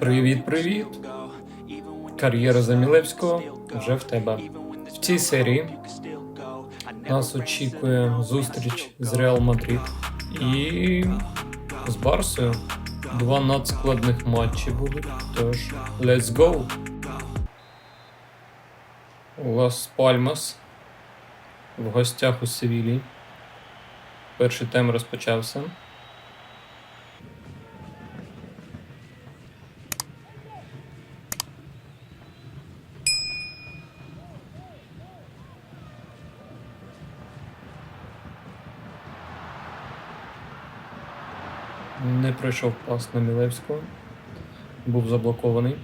Привіт, привіт! Кар'єра Замілевського вже в тебе. В цій серії нас очікує зустріч з Реал Мадрид і з Барсою. Два надскладних матчі будуть. Тож, let's go! Лас Пальмас в гостях у Севілі. Перший тайм розпочався. Не пройшов пас на Мілевського. Був заблокований.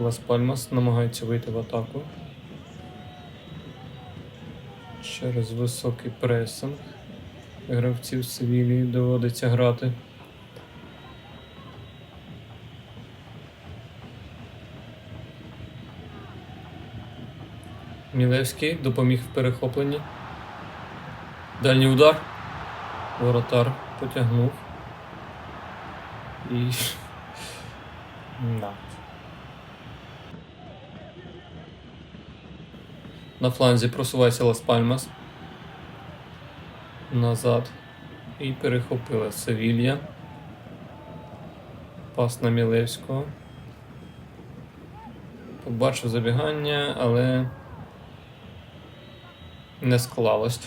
Лас Пальмас намагається вийти в атаку. Через високий пресинг. Гравців Севілії доводиться грати. Мілевський допоміг в перехопленні. Дальній удар. Воротар потягнув. І. Да. На фланзі просувається Лас Пальмас. Назад. І перехопила Севілья. Пас на Мілевського. Побачив забігання, але не склалось.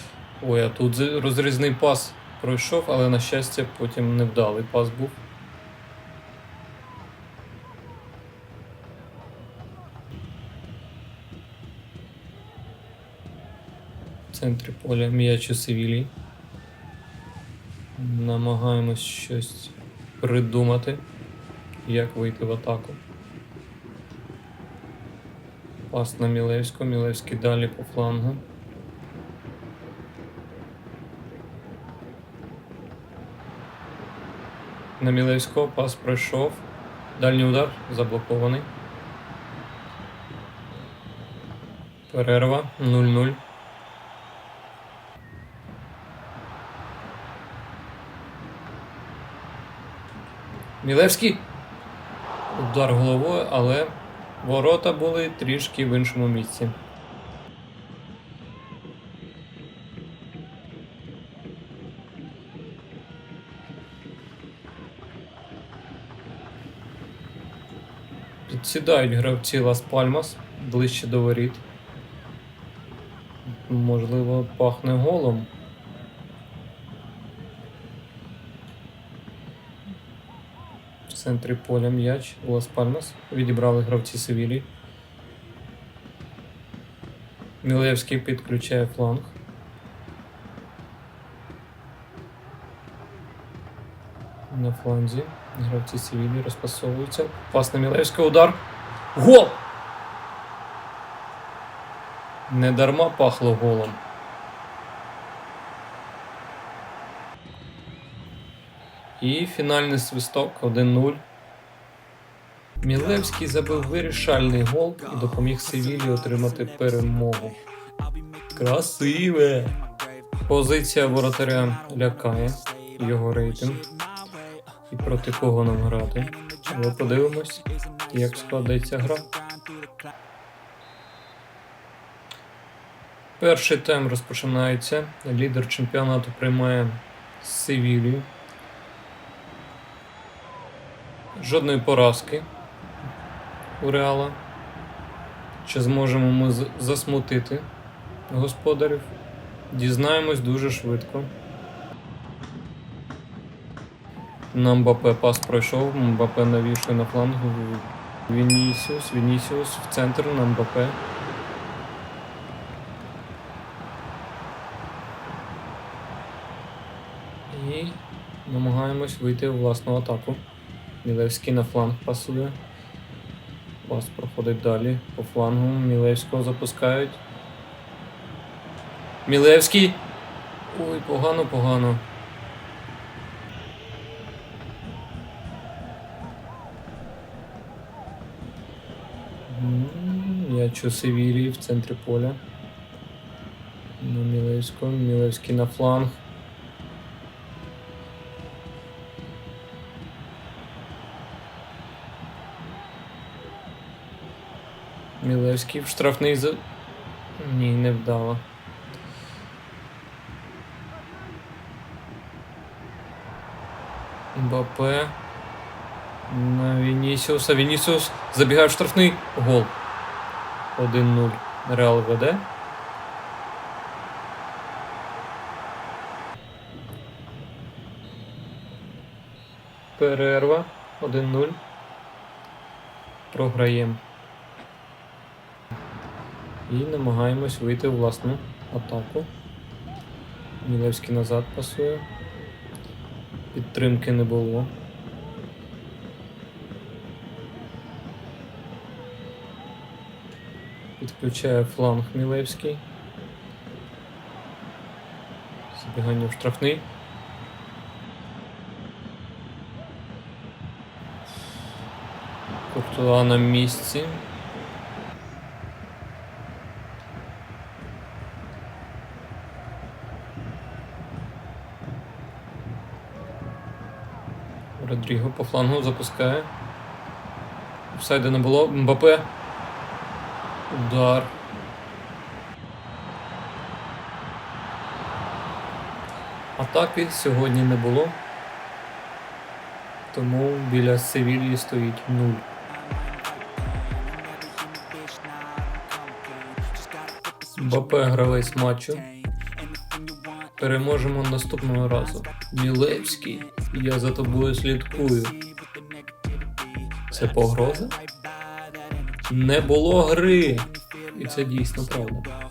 Ой, а тут розрізний пас пройшов, але на щастя потім невдалий пас був. Центрі поля м'яч у Севілії. Намагаємось щось придумати, як вийти в атаку. Пас на Мілевського, Мілевський далі по флангу. На Мілевського пас пройшов. Дальній удар заблокований. Перерва 0-0. Мілевський. Удар головою, але ворота були трішки в іншому місці. Підсідають гравці Лас Пальмас ближче до воріт. Можливо, пахне голом. Центрі поля м'яч Лас Пальмас. Відібрали гравці Севілі. Мілевський підключає фланг. На фланзі. Гравці Севілі розпасовуються. Пас на Мілевського удар. Гол! Не дарма пахло голом. І фінальний свисток 1-0. Мілевський забив вирішальний гол і допоміг Севілі отримати перемогу. Красиве! Позиція воротаря лякає його рейтинг. І проти кого нам грати. Але подивимось, як складеться гра. Перший тайм розпочинається. Лідер чемпіонату приймає Севілію. Жодної поразки у Реала. Чи зможемо ми засмутити господарів? Дізнаємось дуже швидко. На Мбапе пас пройшов, Мбапе навішує на фланг. Вінісіус, Вінісіус в центр на Мбапе. І намагаємось вийти у власну атаку. Мілевський на фланг пасує. Пас проходить далі по флангу. Мілевського запускають. Мілевський. Ой, погано, погано. Я чую Севілії в центрі поля. На Мілевського. Мілевський на фланг. Мілевський в штрафний за. Ні, не вдало. Мбапе. На Вінісіуса. Вінісіус забігає в штрафний. Гол. 1-0. Реал веде. Перерва. 1-0. Програємо. І намагаємось вийти власну атаку. Мілевський назад пасує. Підтримки не було. Підключає фланг Мілевський. Забігання в штрафний. Куртуа на місці. Родріго по флангу запускає. Офсайду не було. Мбапе. Удар. Атаки сьогодні не було. Тому біля Севільї стоїть 0. Мбапе гравець матчу. Переможемо наступного разу. Мілевський, я за тобою слідкую. Це погроза? Не було гри. І це дійсно правда.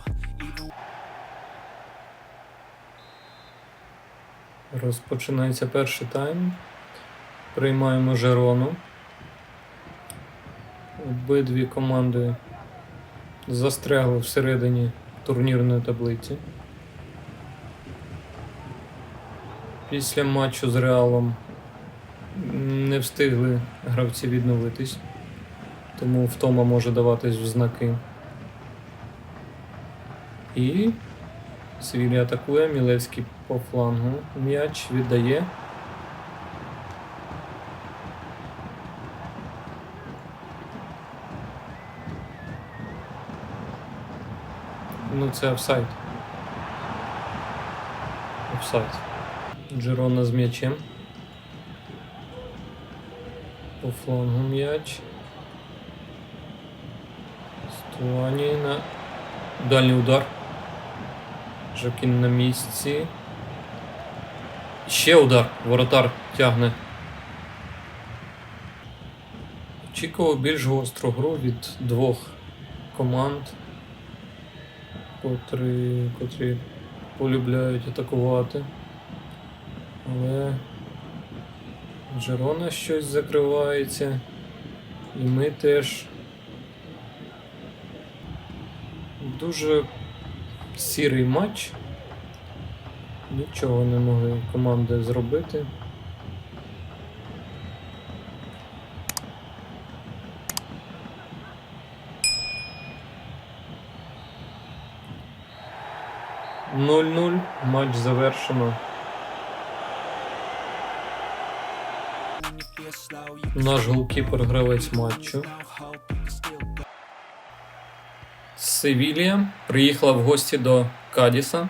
Розпочинається перший тайм. Приймаємо Жерону. Обидві команди застрягли всередині турнірної таблиці. Після матчу з Реалом не встигли гравці відновитись, тому втома може даватись в знаки. І Свілі атакує, Мілевський по флангу. М'яч віддає. Ну, це офсайд. Офсайд. Джерона з м'ячем. По флангу м'яч. Стуані на дальній удар. Жакін на місці. Ще удар. Воротар тягне. Очікував більш гостру гру від двох команд, котрі, котрі полюбляють атакувати. Але Джерона щось закривається. І ми теж дуже сірий матч. Нічого не могли команди зробити. Нуль-нуль, матч завершено. Наш голкіпер гравець матчу. Севілія приїхала в гості до Кадіса.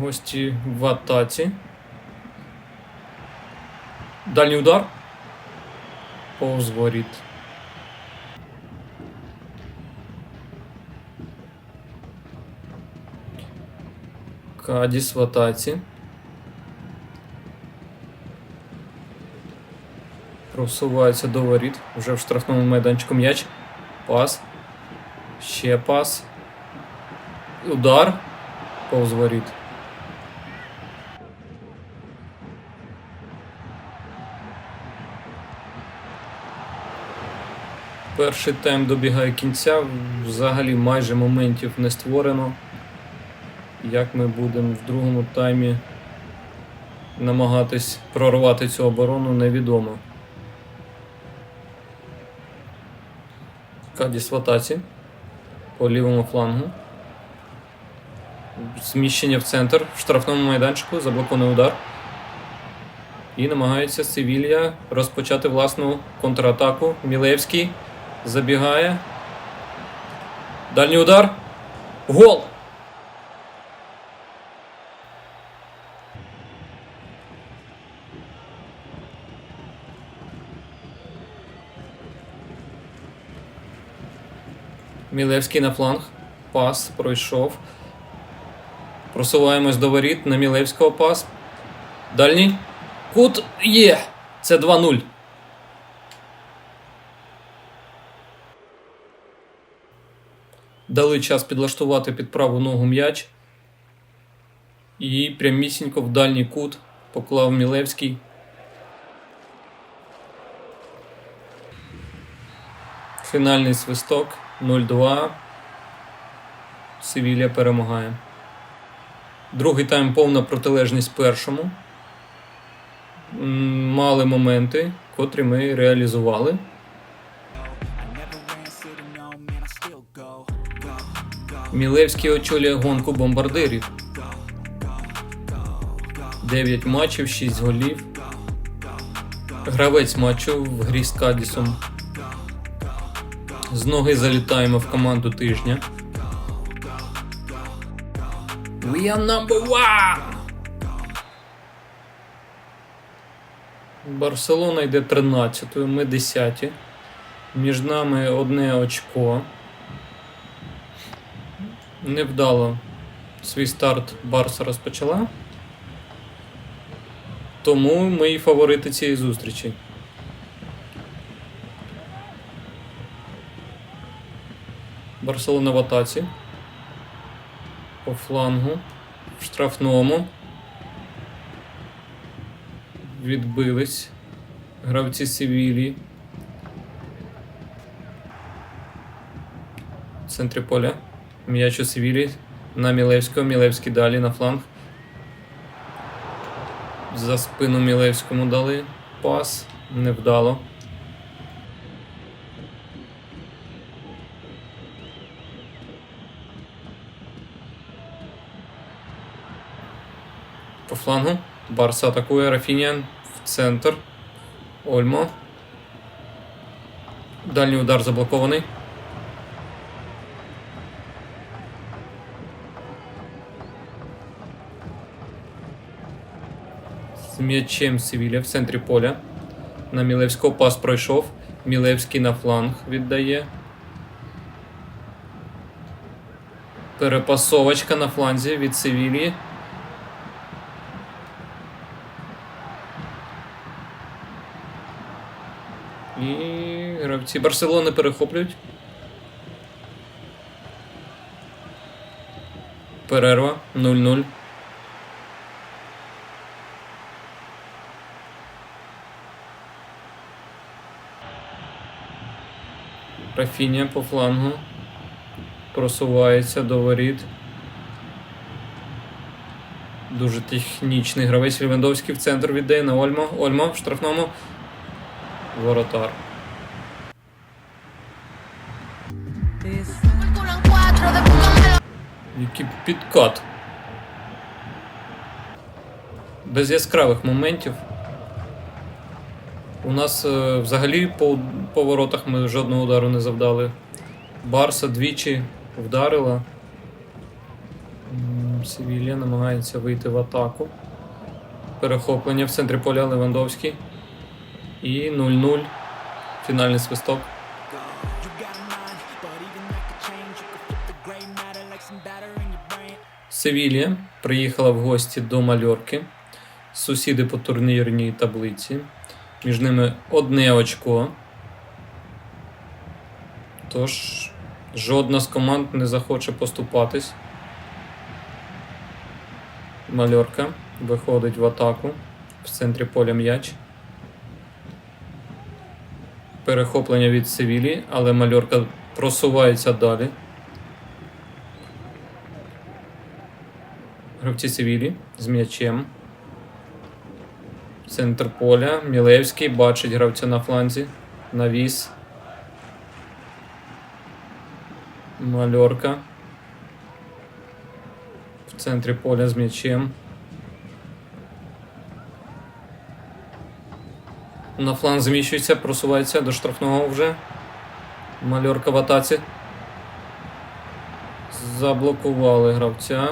Гості в атаці. Дальній удар. Повз воріт. Кадіс в. Просувається до воріт. Вже в штрафному майданчику м'яч. Пас. Ще пас. Удар. Повз воріт. Перший тайм добігає кінця. Взагалі майже моментів не створено. Як ми будемо в другому таймі намагатись прорвати цю оборону, невідомо. Кадіс в по лівому флангу. Зміщення в центр в штрафному майданчику, заблокований удар. І намагається Севілья розпочати власну контратаку. Мілевський забігає. Дальній удар. Гол! Мілевський на фланг. Пас пройшов. Просуваємось до воріт на Мілевського пас. Дальній. Кут є. Це 2-0. Дали час підлаштувати під праву ногу м'яч. І прямісінько в дальній кут поклав Мілевський. Фінальний свисток 0-2. Севілля перемагає. Другий тайм повна протилежність першому. Мали моменти, котрі ми реалізували. Мілевський очолює гонку бомбардирів. 9 матчів, 6 голів. Гравець матчу в грі з Кадісом. З ноги залітаємо в команду тижня. We are number one! Барселона йде 13-ю, ми 10. Між нами одне очко. Невдало свій старт Барса розпочала. Тому ми і фаворити цієї зустрічі. Барселона в атаці. По флангу. В штрафному. Відбились. Гравці Севілії. В центрі поля. М'яч у Севілі. На Мілевського. Мілевський далі на фланг. За спину Мілевському дали пас. Невдало. Флангу. Барса атакує Рафініан в центр. Ольмо. Дальній удар заблокований. З м'ячем Севілля в центрі поля. На Мілевського пас пройшов. Мілевський на фланг віддає. Перепасовочка на фланзі від Севілії. І гравці Барселони перехоплюють. Перерва 0-0. Рафіня по флангу. Просувається до воріт. Дуже технічний гравець Лівендовський в центр віддає на Ольмо. Ольмо в штрафному. Воротар. Який підкат. Без яскравих моментів. У нас е, взагалі по поворотах ми жодного удару не завдали. Барса двічі вдарила. М, намагається вийти в атаку. Перехоплення в центрі поля Левандовський. І 0-0. Фінальний свисток. Севілія приїхала в гості до Мальорки. Сусіди по турнірній таблиці. Між ними одне очко. Тож жодна з команд не захоче поступатись. Мальорка виходить в атаку в центрі поля м'яч. Перехоплення від Севілії, але Мальорка просувається далі. Гравці Севілі з м'ячем. Центр поля. Мілевський бачить гравця на фланзі. Навіс. Мальорка. В центрі поля з м'ячем. На фланг зміщується, просувається до штрафного вже. Мальорка в атаці. Заблокували гравця.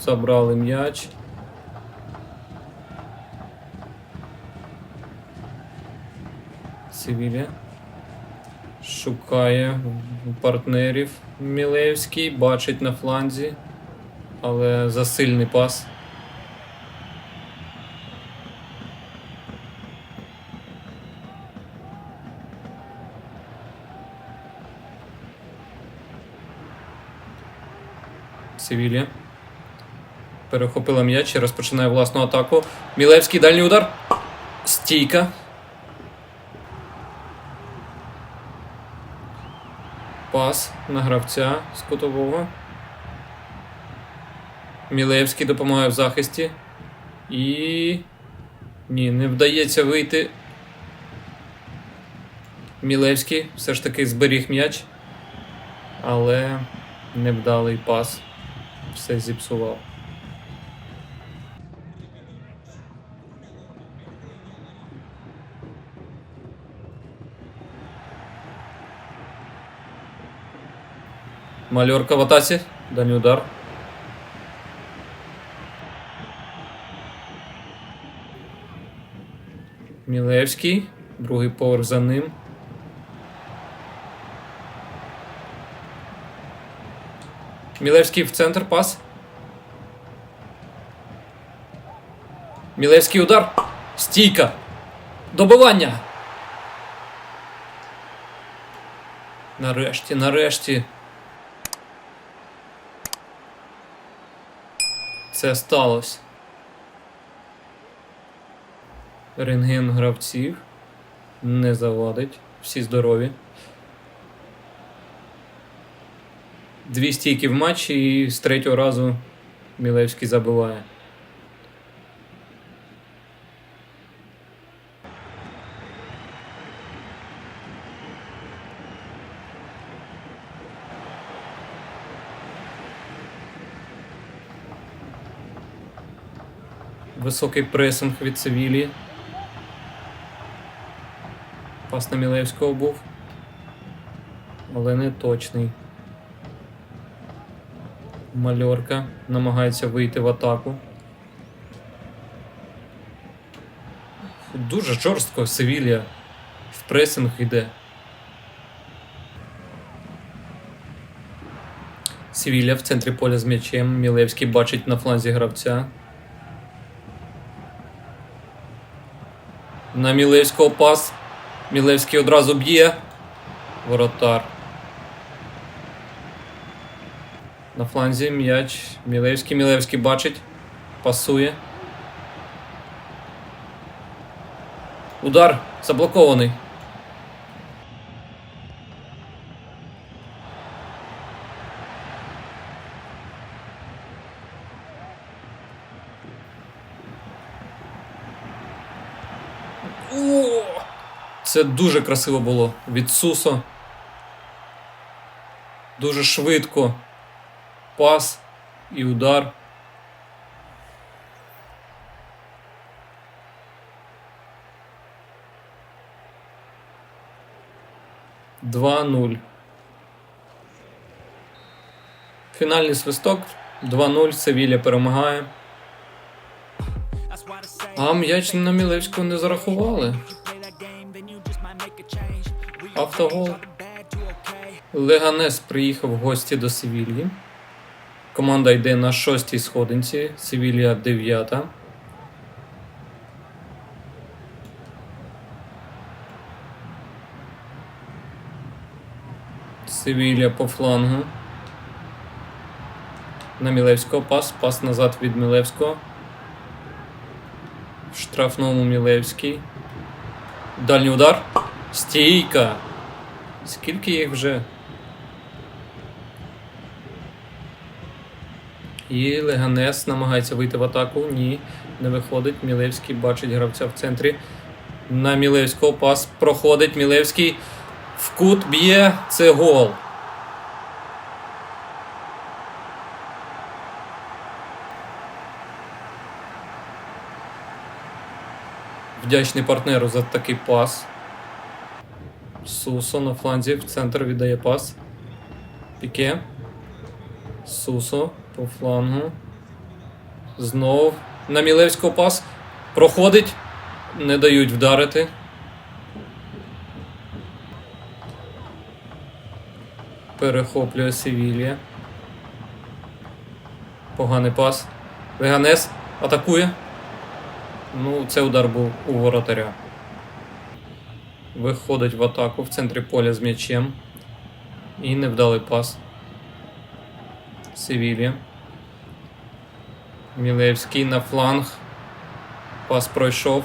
Забрали м'яч. Севілля. Шукає партнерів Мілевський, бачить на фланзі, але засильний пас. Севілля. Перехопила м'яч і розпочинає власну атаку. Мілевський дальній удар. Стійка. Пас на гравця з кутового. Мілевський допомагає в захисті. І. Ні, не вдається вийти. Мілевський все ж таки зберіг м'яч. Але невдалий пас. Все зіпсував. Мальорка в атаці. Дальній удар. Мілевський. Другий поверх за ним. Мілевський в центр пас. Мілевський удар. Стійка. Добивання. Нарешті, нарешті. Це сталося. Рентген гравців не завадить. Всі здорові. Дві стійки в матчі і з третього разу Мілевський забиває. Високий пресинг від Севілі. Пас на Мілевського був. Але не точний. Мальорка намагається вийти в атаку. Дуже жорстко Севілія в пресинг йде. Севілля в центрі поля з м'ячем. Мілевський бачить на фланзі гравця. На Мілевського пас. Мілевський одразу б'є. Воротар. На фланзі м'яч. Мілевський. Мілевський бачить. Пасує. Удар заблокований. О! Це дуже красиво було від Сусо. Дуже швидко. Пас і удар. Два нуль. Фінальний свисток. 2-0. Севілля перемагає. А м'яч на Мілевського не зарахували. Автогол. Леганес приїхав в гості до Севільї. Команда йде на шостій сходинці. Севілія дев'ята. Севілія по флангу. На Мілевського пас. Пас назад від Мілевського. В штрафному Мілевський. Дальній удар. Стійка. Скільки їх вже? І Леганес намагається вийти в атаку. Ні, не виходить. Мілевський бачить гравця в центрі. На Мілевського пас проходить. Мілевський в кут б'є. Це гол. Вдячний партнеру за такий пас. Сусо на фланзі в центр віддає пас. Піке. Сусо по флангу. Знов на Мілевського пас. Проходить. Не дають вдарити. Перехоплює Севілія. Поганий пас. Веганес атакує. Ну, це удар був у воротаря. Виходить в атаку в центрі поля з м'ячем. І невдалий пас. Севілія. Мілевський на фланг. Пас пройшов.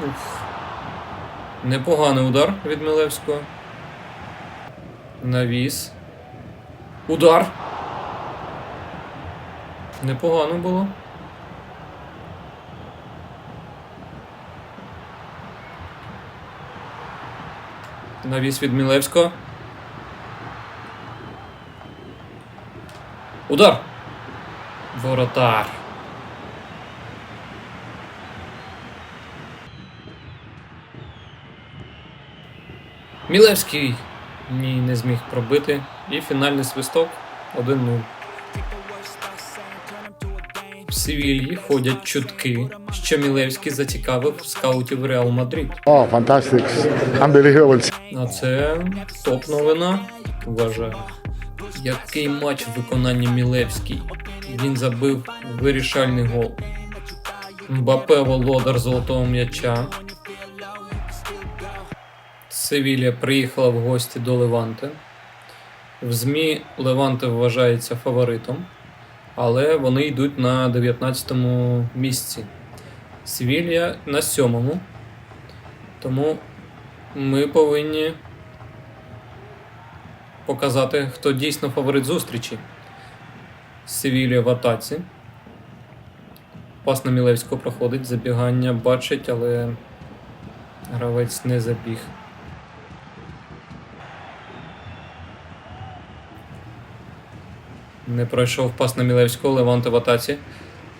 Ух. Непоганий удар від Мілевського. Навіс. Удар. Непогано було. Навіс від Мілевського. Удар. Воротар. Мілевський ні, не зміг пробити. І фінальний свисток 1-0. Севільї ходять чутки, що Мілевський зацікавив скаутів Реал Мадрид. Fantastic. Unbelievable. А це топ новина, вважаю. Який матч в виконанні Мілевський. Він забив вирішальний гол. Мбапе володар золотого м'яча. Севілія приїхала в гості до Леванте. В ЗМІ Леванте вважається фаворитом, але вони йдуть на 19-му місці. Севілія на 7-му. Тому ми повинні показати, хто дійсно фаворит зустрічі. Севілія в атаці. Пас на Мілевського проходить, забігання бачить, але гравець не забіг. Не пройшов пас на Мілевського, Леванте в атаці.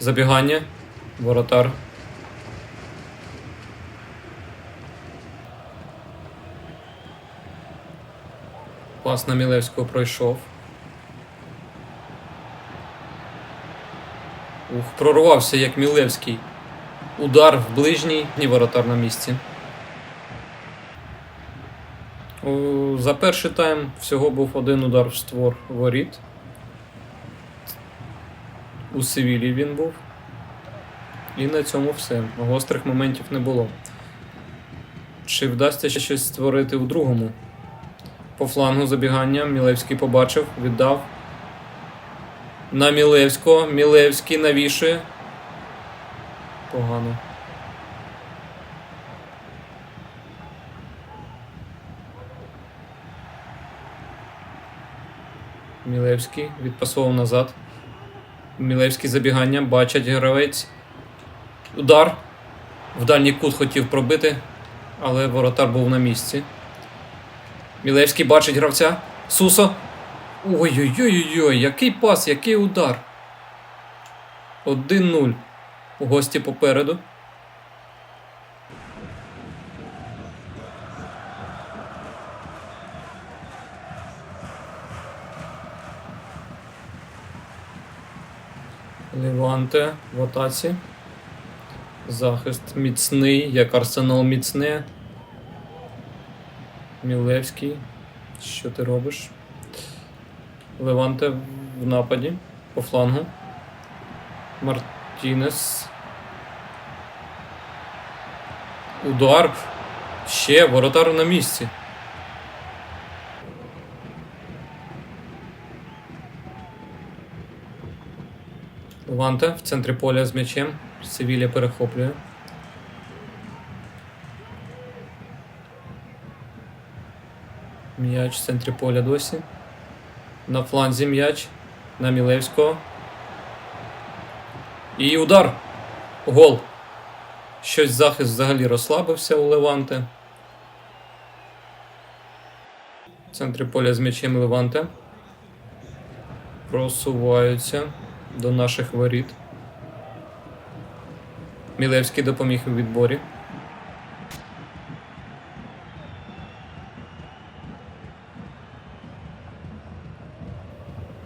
Забігання. Воротар. Пас на Мілевського пройшов. Ух, прорвався як Мілевський. Удар в ближній і воротар на місці. За перший тайм всього був один удар в створ воріт. У Севілі він був. І на цьому все. Гострих моментів не було. Чи вдасться ще щось створити у другому? По флангу забігання Мілевський побачив, віддав. На Мілевського. Мілевський навішує. Погано. Мілевський відпасовував назад. Мілевський забігання, бачать гравець. Удар. В дальній кут хотів пробити, але воротар був на місці. Мілевський бачить гравця. Сусо. Ой-ой-ой, який пас, який удар. 1-0. У гості попереду. Леванте в атаці. Захист міцний, як арсенал міцне. Мілевський. Що ти робиш? Леванте в нападі по флангу. Мартінес. Удар. Ще воротар на місці. Леванте в центрі поля з м'ячем. Севілля перехоплює. М'яч в центрі поля досі. На фланзі м'яч. На Мілевського. І удар. Гол. Щось захист взагалі розслабився у Леванте. В центрі поля з м'ячем Леванте. просуваються до наших воріт. Мілевський допоміг у відборі.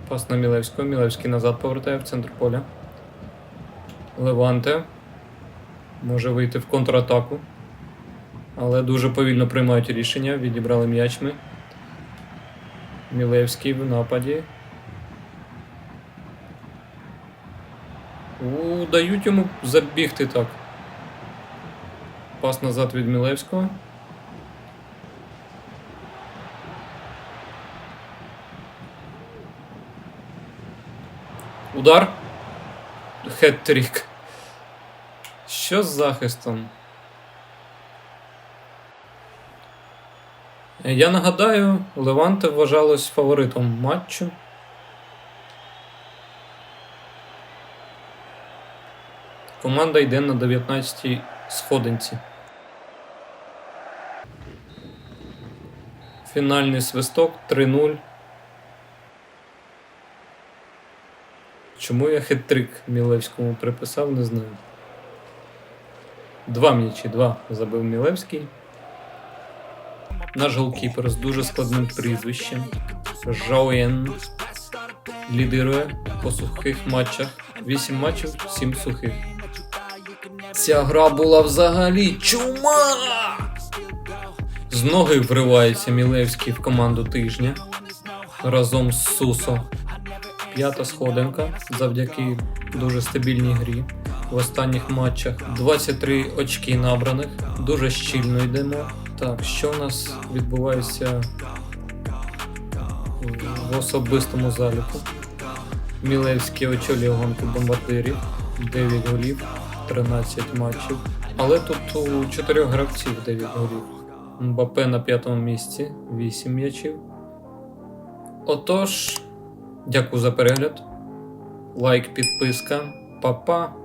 Пас на Мілевського. Мілевський назад повертає в центр поля. Леванте. Може вийти в контратаку. Але дуже повільно приймають рішення. Відібрали м'яч ми. Мілевський в нападі. У, дають йому забігти так. Пас назад від Мілевського. Удар. Хет-трік. Що з захистом? Я нагадаю, Леванте вважалось фаворитом матчу. Команда йде на 19-й сходинці. Фінальний свисток 3-0. Чому я хет-трик Мілевському приписав, не знаю. Два м'ячі, два забив Мілевський. Наш голкіпер з дуже складним прізвищем. Жоен лідирує по сухих матчах. 8 матчів, 7 сухих. Ця гра була взагалі чума! З ноги вривається Мілевський в команду тижня разом з Сусо. П'ята сходинка завдяки дуже стабільній грі. В останніх матчах 23 очки набраних. Дуже щільно йдемо. Так, що у нас відбувається в особистому заліку? Мілевський очолює гонку бомбардирів, 9 голів, 13 матчів. Але тут у 4 гравців 9 голів. Мбапе на п'ятому місці, 8 м'ячів. Отож, дякую за перегляд. Лайк, підписка. Па-па.